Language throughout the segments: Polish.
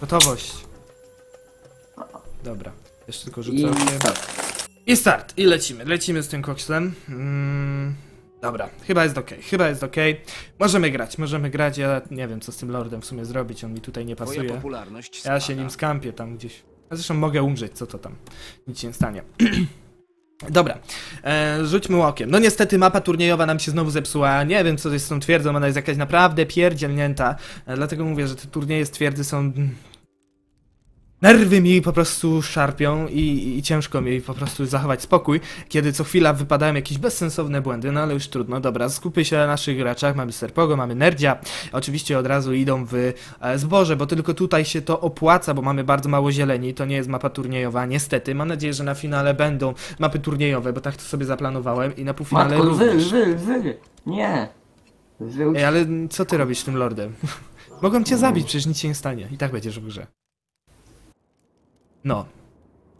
Gotowość. Dobra. Jeszcze tylko rzucę. I okiem. start. I start. I lecimy. Lecimy z tym koksem. Mm, dobra. Chyba jest ok. Chyba jest ok. Możemy grać. Możemy grać. Ja nie wiem, co z tym lordem w sumie zrobić. On mi tutaj nie Twoja pasuje. popularność Ja spada. się nim skampię tam gdzieś. A zresztą mogę umrzeć, co to tam. Nic się nie stanie. Dobra, e, rzućmy okiem. No niestety mapa turniejowa nam się znowu zepsuła. Nie wiem co z tą twierdzą, ona jest jakaś naprawdę pierdzielnięta. E, dlatego mówię, że te turnieje z twierdzy są... Nerwy mi po prostu szarpią i, i ciężko mi po prostu zachować spokój, kiedy co chwila wypadają jakieś bezsensowne błędy, no ale już trudno. Dobra, skupię się na naszych graczach. Mamy Serpogo, mamy Nerdzia. Oczywiście od razu idą w e, zboże, bo tylko tutaj się to opłaca, bo mamy bardzo mało zieleni. To nie jest mapa turniejowa, niestety. Mam nadzieję, że na finale będą mapy turniejowe, bo tak to sobie zaplanowałem i na półfinale Matko, wy, również. wy, wy. Nie. Wy Ej, ale co ty robisz z tym lordem? Mogą cię zabić, przecież nic się nie stanie. I tak będziesz w grze. No.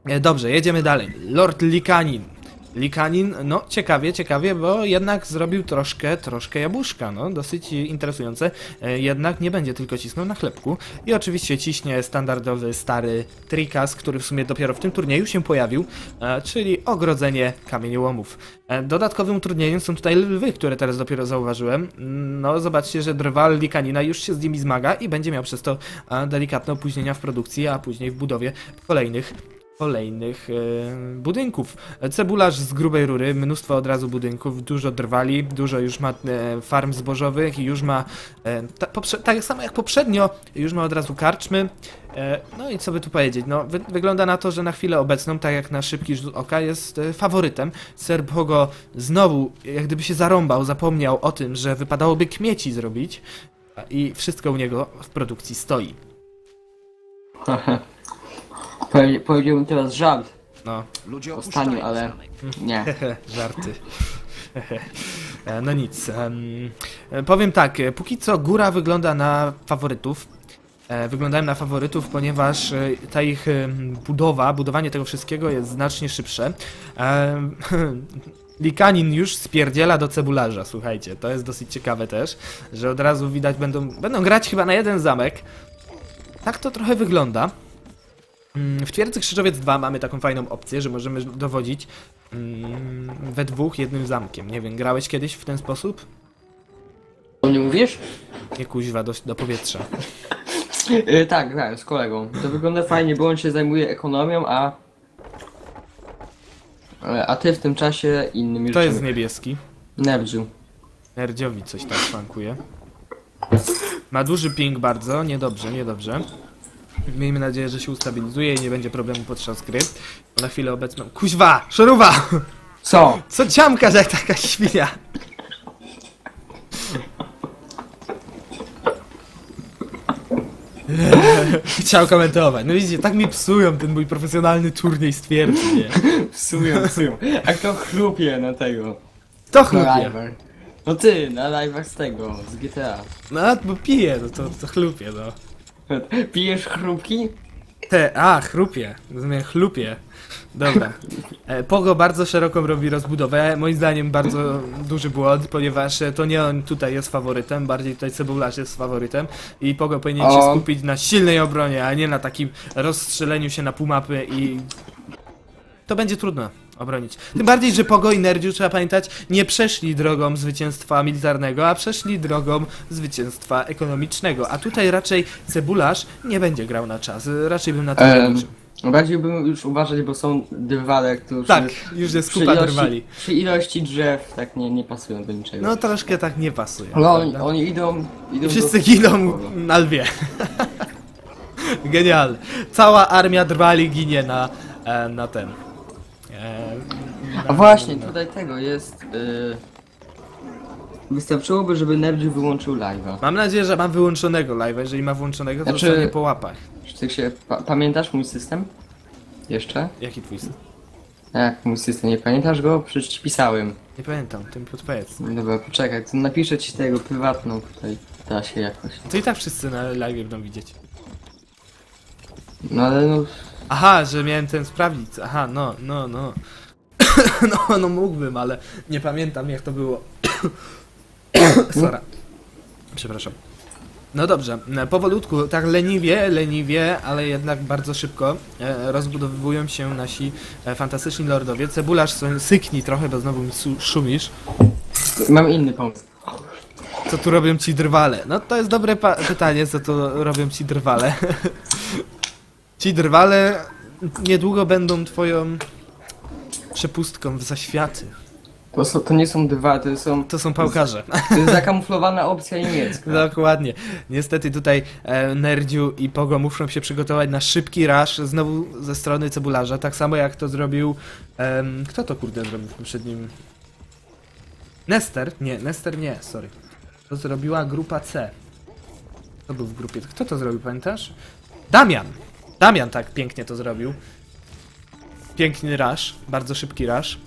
E, Dobrze, jedziemy dalej. Lord Likanin. Likanin, no ciekawie, ciekawie, bo jednak zrobił troszkę, troszkę jabłuszka, no dosyć interesujące. E, Jednak nie będzie tylko cisnął na chlebku. I oczywiście ciśnie standardowy stary trikas, który w sumie dopiero w tym turnieju się pojawił, e, czyli ogrodzenie kamieniołomów. E, Dodatkowym utrudnieniem są tutaj lwy, które teraz dopiero zauważyłem. No zobaczcie, że drwal Likanina już się z nimi zmaga i będzie miał przez to delikatne opóźnienia w produkcji, a później w budowie kolejnych kolejnych e, budynków. Cebularz z grubej rury, mnóstwo od razu budynków, dużo drwali, dużo już ma e, farm zbożowych i już ma, e, tak samo jak poprzednio, już ma od razu karczmy. No i co by tu powiedzieć, no wy, wygląda na to, że na chwilę obecną, tak jak na szybki rzut oka, jest faworytem. Ser Bogo znowu, jak gdyby się zarąbał, zapomniał o tym, że wypadałoby kmieci zrobić i wszystko u niego w produkcji stoi. Powie- Powiedziałbym teraz żart. No, Ludzie Ostatnio, opuszczają ale- zamek. Nie. Żarty. E, no nic. em, e, powiem tak, e, póki co góra wygląda na faworytów. E, wyglądają na faworytów, ponieważ e, ta ich em, budowa, budowanie tego wszystkiego jest znacznie szybsze. Em, Likanin już spierdziela do cebularza, słuchajcie, to jest dosyć ciekawe też, że od razu widać będą, będą grać chyba na jeden zamek. Tak to trochę wygląda. Mm, W twierdzy Krzyżowiec 2 mamy taką fajną opcję, że możemy dowodzić mm, we dwóch jednym zamkiem. Nie wiem, grałeś kiedyś w ten sposób? O mnie mówisz? Nie kuźwa, do, do powietrza. Yy, tak, grałem z kolegą. To wygląda fajnie, bo on się zajmuje ekonomią, a... E, A ty w tym czasie innymi To jest niebieski. Nerdziu. Nerdziowi coś tak szwankuje. Ma duży ping bardzo, niedobrze, niedobrze. Miejmy nadzieję, że się ustabilizuje i nie będzie problemu podczas gry. Bo na chwilę obecną... Kuźwa! Szoruwa! Co? Co ciamkasz jak taka świnia? Chciał komentować. No widzicie, tak mi psują ten mój profesjonalny turniej stwierdzi, nie? Psują, psują. A kto chlupie na tego? To chlupie. No ty, na live'ach z tego, z GTA. No, bo piję, no to, to chlupie, no. Pijesz chrupki? Te, a, chrupie. Rozumiem, chlupie. Dobra. E, Pogo bardzo szeroką robi rozbudowę. Moim zdaniem bardzo duży błąd, ponieważ e, to nie on tutaj jest faworytem, bardziej tutaj Cebularz jest faworytem i Pogo powinien się skupić na silnej obronie, a nie na takim rozstrzeleniu się na pół mapy i to będzie trudno obronić. Tym bardziej, że Pogo i Nerdziu, trzeba pamiętać, nie przeszli drogą zwycięstwa militarnego, a przeszli drogą zwycięstwa ekonomicznego. A tutaj raczej Cebularz nie będzie grał na czas. Raczej bym na to nie Em, liczył. Bardziej bym już uważać, bo są drwale, którzy... Tak, już jest przy kupa ilości, drwali. Przy ilości drzew tak nie, nie pasują do niczego. No troszkę tak nie pasuje. No, oni, oni idą... idą Wszyscy do... giną na lwie. Genialne. Cała armia drwali ginie na, e, na ten. A właśnie, tutaj tego jest... Y... Wystarczyłoby, żeby Nerdziu wyłączył live'a. Mam nadzieję, że mam wyłączonego live'a. Jeżeli ma włączonego, to Znaczy- dostanie po łapach. Czy ty się... Pa pamiętasz mój system? Jeszcze? Jaki twój system? Jak mój system, nie pamiętasz go? Przecież ci pisałem. Nie pamiętam, ty mi podpowiedz. Dobra, poczekaj, to napiszę ci tego prywatną tutaj. Da się jakoś. To i tak wszyscy na live będą widzieć. No ale no... Aha, że miałem ten sprawdzić. Aha, no, no, no. no, no mógłbym, ale nie pamiętam jak to było. Sora. Przepraszam. No dobrze, powolutku, tak leniwie, leniwie, ale jednak bardzo szybko e, rozbudowują się nasi e, fantastyczni lordowie. Cebularz, syknij trochę, bo znowu mi su- szumisz. Mam inny pomysł. Co tu robią ci drwale? No to jest dobre pytanie, co tu robią ci drwale. ci drwale niedługo będą twoją przepustką w zaświaty. To, są, to nie są dwa, to są... To są pałkarze. To jest zakamuflowana opcja niemiecka. Dokładnie. Niestety tutaj e, Nerdziu i Pogo muszą się przygotować na szybki rush znowu ze strony cebularza, tak samo jak to zrobił... em, kto to kurde zrobił w poprzednim... Nester? Nie, Nester nie, sorry. To zrobiła grupa C. Kto był w grupie? Kto to zrobił, pamiętasz? Damian! Damian tak pięknie to zrobił. Piękny rush, bardzo szybki rush.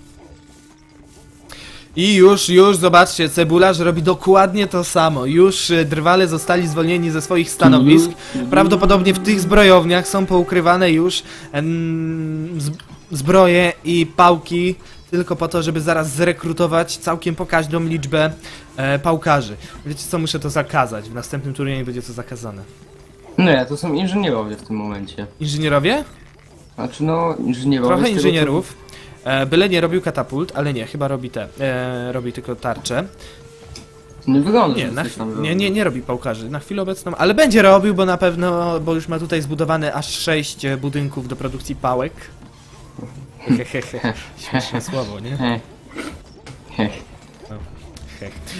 I już, już, zobaczcie, cebularz robi dokładnie to samo. Już e, drwale zostali zwolnieni ze swoich stanowisk. Prawdopodobnie w tych zbrojowniach są poukrywane już z, zbroje i pałki, tylko po to, żeby zaraz zrekrutować całkiem pokaźną liczbę e, pałkarzy. Wiecie co, muszę to zakazać. W następnym turnieju będzie to zakazane. Nie, to są inżynierowie w tym momencie. Inżynierowie? Znaczy no, inżynierowie... Trochę inżynierów. E, byle nie robił katapult, ale nie, chyba robi te. E, robi tylko tarcze. Nie wygląda, Nie, na, nie, robi. nie, nie robi pałkarzy na chwilę obecną, ale będzie robił, bo na pewno, bo już ma tutaj zbudowane aż 6 budynków do produkcji pałek. Hehehe, śmieszne słowo, nie?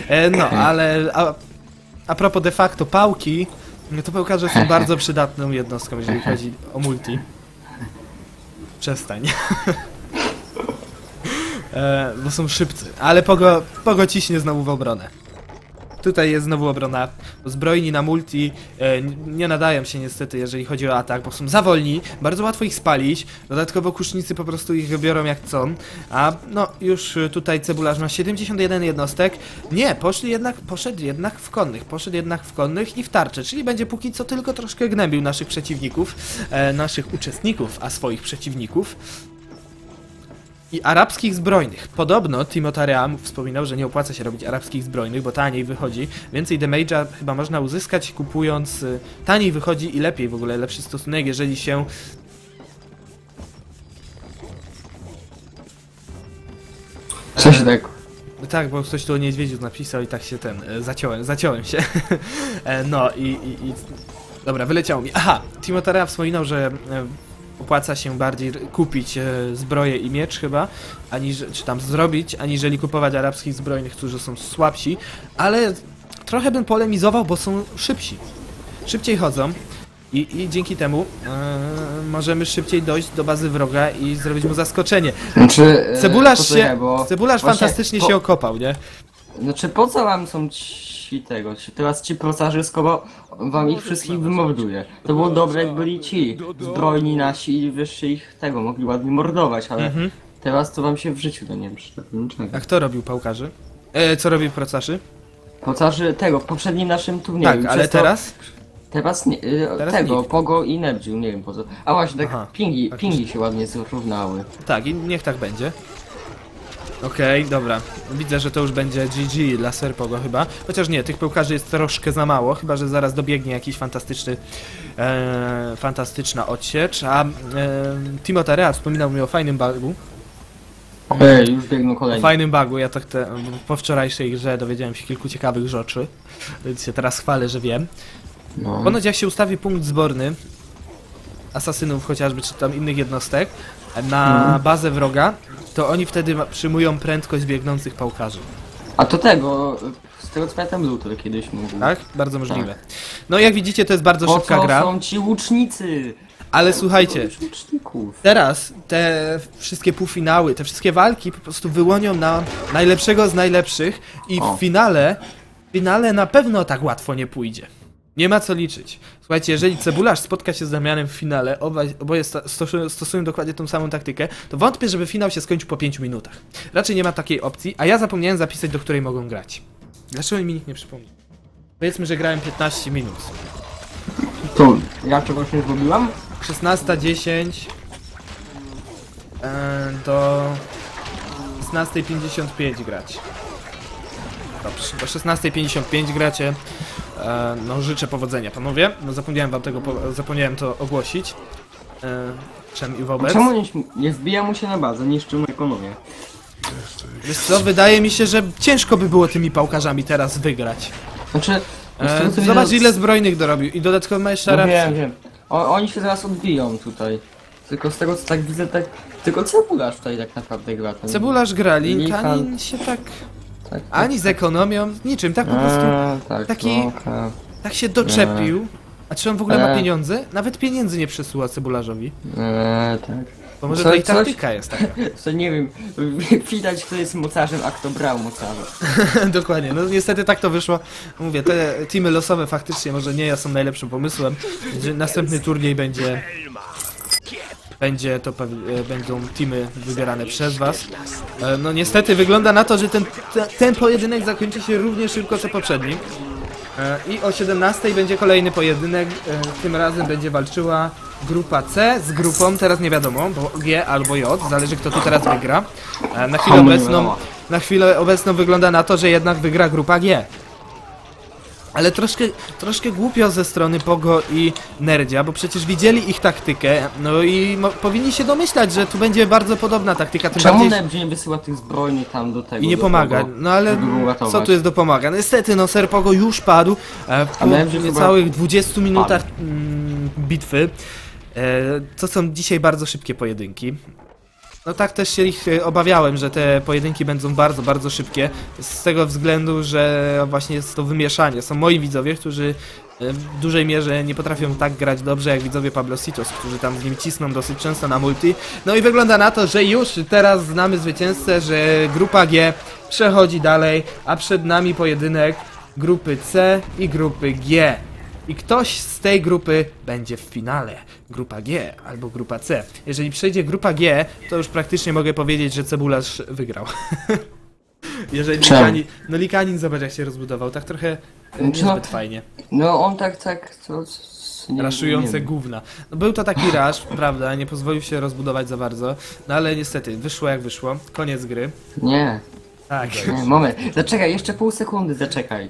E, no, ale a, a propos de facto pałki, no to pałkarze są bardzo przydatną jednostką, jeżeli chodzi o multi. Przestań. e, bo są szybcy, ale pogo, pogo ciśnie znowu w obronę. Tutaj jest znowu obrona. Zbrojni na multi e, nie nadają się niestety, jeżeli chodzi o atak, bo są za wolni, bardzo łatwo ich spalić. Dodatkowo kusznicy po prostu ich biorą jak chcą. A no już tutaj cebularz ma 71 jednostek. Nie, poszli jednak, poszedł jednak w konnych, poszedł jednak w konnych i w tarczę, czyli będzie póki co tylko troszkę gnębił naszych przeciwników, e, naszych uczestników, a swoich przeciwników. I arabskich zbrojnych. Podobno Timotarea wspominał, że nie opłaca się robić arabskich zbrojnych, bo taniej wychodzi. Więcej damage'a chyba można uzyskać kupując. y, Taniej wychodzi i lepiej w ogóle, lepszy stosunek, jeżeli się. Co się tak... Tak, bo ktoś tu o niedźwiedziu napisał i tak się ten. y, Zaciąłem, zaciąłem się. E, no i, i, i. Dobra, wyleciało mi. Aha, Timotarea wspominał, że e, opłaca się bardziej kupić e, zbroję i miecz chyba, aniż, czy tam zrobić, aniżeli kupować arabskich zbrojnych, którzy są słabsi, ale trochę bym polemizował, bo są szybsi. Szybciej chodzą i, i dzięki temu e, możemy szybciej dojść do bazy wroga i zrobić mu zaskoczenie. Znaczy... e, Cebularz się, bo... cebularz fantastycznie po- się okopał, nie? Znaczy po co wam są ci tego? Ci, teraz ci procarzy, skoro wam ich wszystkich wymorduje. To było dobre jak byli ci zbrojni nasi i wyższy ich tego, mogli ładnie mordować, ale Mhm. teraz to wam się w życiu to nie przyda. Niczego. A kto robił pałkarzy? E, co robił procarzy? Procarzy tego, w poprzednim naszym turnieju. Tak, ale to- teraz? Teraz nie, y, Teraz tego, nikt. Pogo i Nerdziu, nie wiem po co. A właśnie, tak Aha, pingi, faktycznie. pingi się ładnie zrównały. Tak, i niech tak będzie. Okej, dobra. Widzę, że to już będzie GG dla Serpogo chyba. Chociaż nie, tych pełkarzy jest troszkę za mało, chyba że zaraz dobiegnie jakiś fantastyczny, e, fantastyczna odsiecz. A e, Timotarea wspominał mi o fajnym bugu. Ej, już biegną O kolejni. fajnym bugu, ja tak te, po wczorajszej grze dowiedziałem się kilku ciekawych rzeczy, więc się teraz chwalę, że wiem. No. Ponoć jak się ustawi punkt zborny asasynów chociażby, czy tam innych jednostek na Mhm. bazę wroga, to oni wtedy ma- przyjmują prędkość biegnących pałkarzy. A to tego, z tego co pamiętam Luther kiedyś mówił. Tak? Bardzo możliwe. No jak widzicie to jest bardzo Po szybka co gra, są ci łucznicy? ale słuchajcie, Łuczników. teraz te wszystkie półfinały, te wszystkie walki po prostu wyłonią na najlepszego z najlepszych i O. w finale, w finale na pewno tak łatwo nie pójdzie. Nie ma co liczyć. Słuchajcie, jeżeli Cebularz spotka się z Damianem w finale, obaj, oboje stosują, stosują dokładnie tą samą taktykę, to wątpię, żeby finał się skończył po 5 minutach. Raczej nie ma takiej opcji, a ja zapomniałem zapisać, do której mogą grać. Dlaczego mi nikt nie przypomni? Powiedzmy, że grałem 15 minut. To ja czegoś nie zrobiłam? 16.10 e, do 16.55 grać. Dobrze, do 16.55 gracie. E, no życzę powodzenia, panowie. No zapomniałem wam tego, po- zapomniałem to ogłosić. E, czem i wobec. Czemu nie, nie wbija mu się na bazę, niszczy mu ekonomię? Wiesz co, wydaje mi się, że ciężko by było tymi pałkarzami teraz wygrać. Znaczy... E, zobacz ile zbrojnych dorobił i dodatkowo ma jeszcze No wiem, wiem. O, oni się zaraz odbiją tutaj. Tylko z tego co tak widzę, tak... Tylko cebularz tutaj tak naprawdę gra. Ten... Cebularz gra, Linkanin Linkan- się tak... Tak, Ani z ekonomią, niczym, tak po prostu... Eee, tak, taki- trochę. Tak się doczepił. A czy on w ogóle ma Eee. pieniądze? Nawet pieniędzy nie przesyła cebularzowi. Eee, tak. Bo może Co- to i coś- taktyka jest taka. Co nie wiem, widać kto jest mocarzem, a kto brał mocarzem. Dokładnie, no niestety tak to wyszło. Mówię, te teamy losowe faktycznie może nie są najlepszym pomysłem. Następny turniej będzie. Będzie to e, będą teamy wybierane przez was. E, No niestety wygląda na to, że ten, te- ten pojedynek zakończy się równie szybko co poprzedni. E, I o 17 będzie kolejny pojedynek. Tym razem będzie walczyła grupa C z grupą, teraz nie wiadomo, bo G albo J, zależy kto tu teraz wygra. Na chwilę obecną, na chwilę obecną wygląda na to, że jednak wygra grupa G. Ale troszkę, troszkę głupio ze strony Pogo i Nerdzia, bo przecież widzieli ich taktykę, no i powinni się domyślać, że tu będzie bardzo podobna taktyka, tym Czemu bardziej... Nie wysyła tych zbrojnych tam do tego? I nie pomaga. tego, No ale co tu jest do pomaga? Niestety, no Serpogo już padł e, po że chyba niecałych 20 minutach mm, bitwy. E, to są dzisiaj bardzo szybkie pojedynki. No tak też się ich e, obawiałem, że te pojedynki będą bardzo, bardzo szybkie. Z tego względu, że właśnie jest to wymieszanie. Są moi widzowie, którzy e, w dużej mierze nie potrafią tak grać dobrze jak widzowie Pablo Sitos, którzy tam z nim cisną dosyć często na multi. No i wygląda na to, że już teraz znamy zwycięzcę, że grupa G przechodzi dalej, a przed nami pojedynek grupy C i grupy G. I ktoś z tej grupy będzie w finale. Grupa G albo grupa C. Jeżeli przejdzie grupa G, to już praktycznie mogę powiedzieć, że Cebularz wygrał. Jeżeli Czemu? Likanin, no Likanin zobacz jak się rozbudował, tak trochę e, niezbyt fajnie. No on tak, tak, to... nie, Raszujące nie gówna. No był to taki rush, prawda, nie pozwolił się rozbudować za bardzo, no ale niestety, wyszło jak wyszło, koniec gry. Nie, Tak. nie, moment. Zaczekaj, jeszcze pół sekundy, zaczekaj.